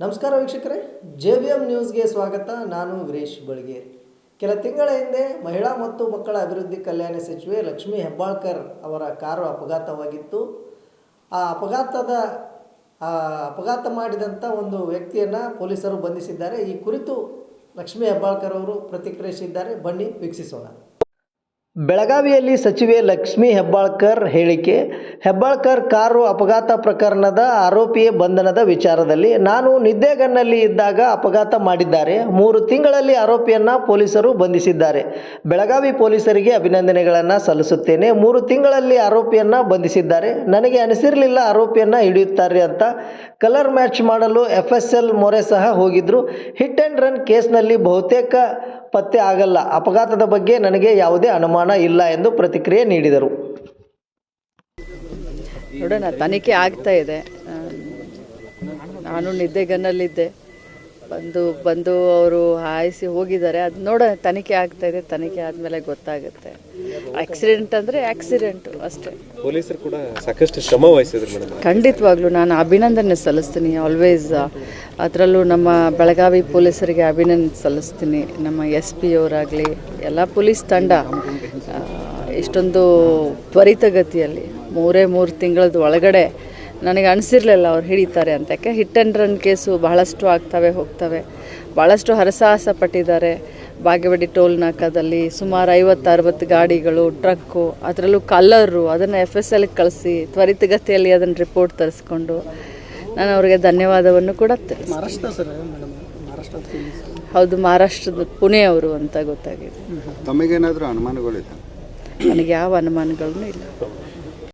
ನಮಸ್ಕಾರ ವೀಕ್ಷಕರೇ, J B M ನ್ಯೂಸ್ಗೆ ಸ್ವಾಗತ. ನಾನು ವೀರೇಶ್ ಬಳ್ಗೇರಿ ಕೆಲ ತಿಂಗಳ ಹಿಂದೆ ಮಹಿಳಾ ಮತ್ತು ಮಕ್ಕಳ ಅಭಿವೃದ್ಧಿ ಕಲ್ಯಾಣ ಸಚಿವೆ ಲಕ್ಷ್ಮೀ ಹೆಬ್ಬಾಳ್ಕರ್ ಅವರ ಕಾರು ಅಪಘಾತವಾಗಿತ್ತು. ಆ ಅಪಘಾತದ ಅಪಘಾತ ಮಾಡಿದಂಥ ಒಂದು ವ್ಯಕ್ತಿಯನ್ನು ಪೊಲೀಸರು ಬಂಧಿಸಿದ್ದಾರೆ. ಈ ಕುರಿತು ಲಕ್ಷ್ಮೀ ಹೆಬ್ಬಾಳ್ಕರ್ ಅವರು ಪ್ರತಿಕ್ರಿಯಿಸಿದ್ದಾರೆ. ಬನ್ನಿ ವೀಕ್ಷಿಸೋಣ. ಬೆಳಗಾವಿಯಲ್ಲಿ ಸಚಿವೆ ಲಕ್ಷ್ಮೀ ಹೆಬ್ಬಾಳ್ಕರ್ ಹೇಳಿಕೆ, ಹೆಬ್ಬಾಳ್ಕರ್ ಕಾರು ಅಪಘಾತ ಪ್ರಕರಣದ ಆರೋಪಿಯ ಬಂಧನದ ವಿಚಾರದಲ್ಲಿ ನಾನು ನಿದ್ದೆಗನ್ನಲ್ಲಿ ಇದ್ದಾಗ ಅಪಘಾತ ಮಾಡಿದ್ದಾರೆ. ಮೂರು ತಿಂಗಳಲ್ಲಿ ಆರೋಪಿಯನ್ನು ಪೊಲೀಸರು ಬಂಧಿಸಿದ್ದಾರೆ. ಬೆಳಗಾವಿ ಪೊಲೀಸರಿಗೆ ಅಭಿನಂದನೆಗಳನ್ನು ಸಲ್ಲಿಸುತ್ತೇನೆ. ಮೂರು ತಿಂಗಳಲ್ಲಿ ಆರೋಪಿಯನ್ನು ಬಂಧಿಸಿದ್ದಾರೆ. ನನಗೆ ಅನಿಸಿರಲಿಲ್ಲ ಆರೋಪಿಯನ್ನು ಹಿಡಿಯುತ್ತಾರೆ ಅಂತ ಕಲರ್ ಮ್ಯಾಚ್ ಮಾಡಲು ಎಫ್ ಎಸ್ ಎಲ್ ಮೊರೆ ಸಹ ಹೋಗಿದ್ದರು ಹಿಟ್ ಆ್ಯಂಡ್ ರನ್ ಕೇಸ್ನಲ್ಲಿ ಬಹುತೇಕ ಪತ್ತೆ ಆಗಲ್ಲ. ಅಪಘಾತದ ಬಗ್ಗೆ ನನಗೆ ಯಾವುದೇ ಅನುಮಾನ ಇಲ್ಲ ಎಂದು ಪ್ರತಿಕ್ರಿಯೆ ನೀಡಿದರು. ನೋಡೋಣ ತನಿಖೆ ಆಗ್ತಾ ಇದೆ. ನಾನು ನಿದ್ದೆಗನ್ನಲ್ಲಿದ್ದೆ ಬಂದು ಬಂದು ಅವರು ಹಾಯಿಸಿ ಹೋಗಿದ್ದಾರೆ. ಅದು ನೋಡೋಣ ತನಿಖೆ ಆಗ್ತಾ ಇದೆ. ತನಿಖೆ ಆದಮೇಲೆ ಗೊತ್ತಾಗುತ್ತೆ. ಆಕ್ಸಿಡೆಂಟ್ ಅಂದರೆ ಆಕ್ಸಿಡೆಂಟು ಅಷ್ಟೇ. ಪೊಲೀಸರು ಕೂಡ ಸಾಕಷ್ಟು ಶ್ರಮ ವಹಿಸಿದ್ರು ಮೇಡಮ್. ಖಂಡಿತವಾಗ್ಲೂ ನಾನು ಅಭಿನಂದನೆ ಸಲ್ಲಿಸ್ತೀನಿ. ಆಲ್ವೇಸ್ ಅದರಲ್ಲೂ ನಮ್ಮ ಬೆಳಗಾವಿ ಪೊಲೀಸರಿಗೆ ಅಭಿನಂದನೆ ಸಲ್ಲಿಸ್ತೀನಿ. ನಮ್ಮ ಎಸ್ ಪಿ ಅವರಾಗಲಿ ಎಲ್ಲ ಪೊಲೀಸ್ ತಂಡ. ಇಷ್ಟೊಂದು ತ್ವರಿತಗತಿಯಲ್ಲಿ ಮೂರೇ ಮೂರು ತಿಂಗಳದ ಒಳಗಡೆ ನನಗೆ ಅನಿಸಿರಲಿಲ್ಲ ಅವ್ರು ಹಿಡಿತಾರೆ ಅಂತ. ಯಾಕೆ? ಹಿಟ್ ಆ್ಯಂಡ್ ರನ್ ಕೇಸು ಬಹಳಷ್ಟು ಆಗ್ತವೆ ಹೋಗ್ತವೆ. ಭಾಳಷ್ಟು ಹರಸಾಹಸ ಪಟ್ಟಿದ್ದಾರೆ. ಬಾಗೇವಾಡಿ ಟೋಲ್ ನಾಕದಲ್ಲಿ ಸುಮಾರು ಐವತ್ತು ಅರವತ್ತು ಗಾಡಿಗಳು ಟ್ರಕ್ಕು ಅದರಲ್ಲೂ ಕಲ್ಲರು ಅದನ್ನು ಎಫ್ ಎಸ್ ಎಲ್ಗೆ ಕಳಿಸಿ ತ್ವರಿತಗತಿಯಲ್ಲಿ ಅದನ್ನು ರಿಪೋರ್ಟ್ ತರಿಸ್ಕೊಂಡು ನಾನು ಅವರಿಗೆ ಧನ್ಯವಾದವನ್ನು ಕೂಡ ಹೌದು ಮಹಾರಾಷ್ಟ್ರದ ಪುಣೆ ಅವರು ಅಂತ ಗೊತ್ತಾಗಿದೆ. ತಮಗೇನಾದರೂ ಅನುಮಾನಗಳಿದೆ? ನನಗೆ ಯಾವ ಅನುಮಾನಗಳೂ ಇಲ್ಲ.